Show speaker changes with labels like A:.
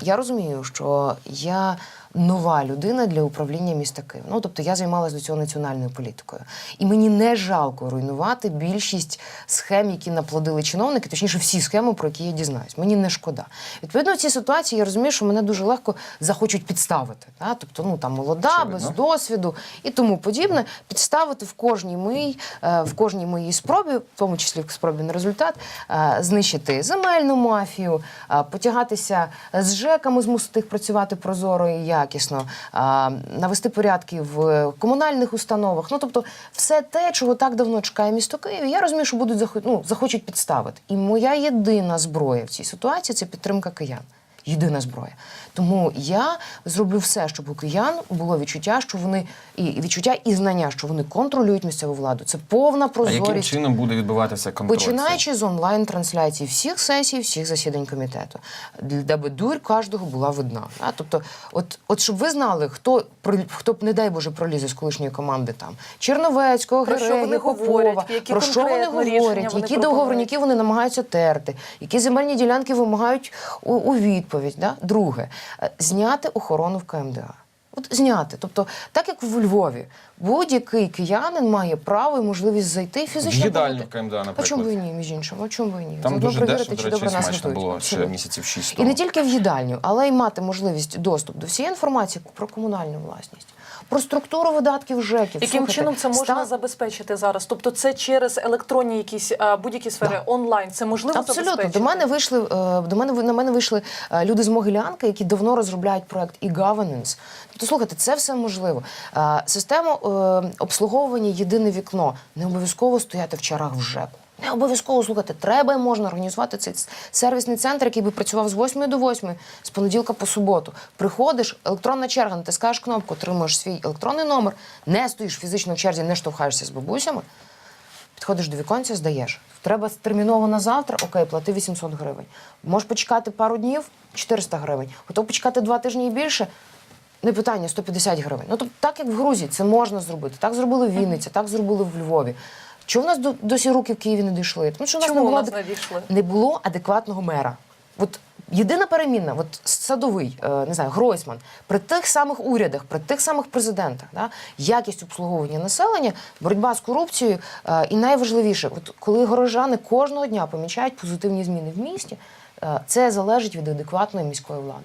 A: Я розумію, що я нова людина для управління міста Києва. Ну тобто я займалася до цього національною політикою, і мені не жалко руйнувати більшість схем, які наплодили чиновники, точніше, всі схеми, про які я дізнаюсь. Мені не шкода. Відповідно, в цій ситуації я розумію, що мене дуже легко захочуть підставити. Та? Тобто, ну там молода,
B: Очевидно.
A: без досвіду і тому подібне, підставити в кожній моїй, е, в кожній моїй спробі, в тому числі в спробі на результат, е, знищити земельну мафію, е, потягатися з ЖЕКами, змусити працювати прозоро і якісно, навести порядки в комунальних установах. Ну тобто, все те, чого так давно чекає місто Київ, я розумію, що будуть ну, захочуть підставити. І моя єдина зброя в цій ситуації це підтримка киян. Єдина зброя. Тому я зроблю все, щоб у киян було відчуття, що вони і відчуття і знання, що вони контролюють місцеву владу. Це повна
B: А яким чином буде відбуватися контроль?
A: Починаючи з онлайн-трансляції всіх сесій, всіх засідань комітету, даби дурь кожного була видна. А? Тобто, от, от щоб ви знали, хто про- хто б, не дай Боже, пролізе з колишньої команди там Черновецького,
C: Про що вони говорять, які
A: про що вони говорять, які договорники вони намагаються терти, які земельні ділянки вимагають у, у відповідь. Да? Друге, е, зняти охорону в КМДА. От зняти. Тобто, так як в Львові, будь-який киянин має право і можливість зайти і
B: В
A: фізично.
B: їдальню в КМДА,
A: А чому ви ні, між іншим? А чому ви ні?
B: Там
A: Заодно
B: дуже дешево,
A: чи
B: до речі, смачно було ще місяців шість
A: І не тільки в їдальню, але й мати можливість доступ до всієї інформації про комунальну власність, про структуру видатків ЖЕКів.
C: Яким
A: Слухайте,
C: чином це можна
A: стан-
C: забезпечити зараз? Тобто це через електронні якісь а, будь-які сфери онлайн. Це можливо
A: Абсолютно
C: забезпечити?
A: до мене вийшли е, до мене на мене вийшли е, люди з Могилянки, які давно розробляють проект e-governance. Тобто, слухайте, це все можливо. Е, Систему е, обслуговування єдине вікно не обов'язково стояти в чарах в ЖЕКу. Не обов'язково слухати, треба і можна організувати цей сервісний центр, який би працював з 8 до 8, з понеділка по суботу. Приходиш, електронна черга, натискаєш кнопку, отримуєш свій електронний номер, не стоїш фізично в черзі, не штовхаєшся з бабусями. Підходиш до віконця, здаєш. Треба терміново на завтра, окей, плати 800 гривень. Можеш почекати пару днів 400 гривень. Готов почекати два тижні і більше. Не питання 150 гривень. Ну тобто, так як в Грузії, це можна зробити. Так зробили в Вінниці, так зробили в Львові. Чого в нас до- досі руки в Києві не дійшли? Тому що в нас
C: Чому
A: не було
C: нас
A: не було адекватного мера. От єдина перемінна, от садовий, е, не знаю, Гройсман, при тих самих урядах, при тих самих президентах, да, якість обслуговування населення, боротьба з корупцією, е, і найважливіше, от коли горожани кожного дня помічають позитивні зміни в місті, е, це залежить від адекватної міської влади.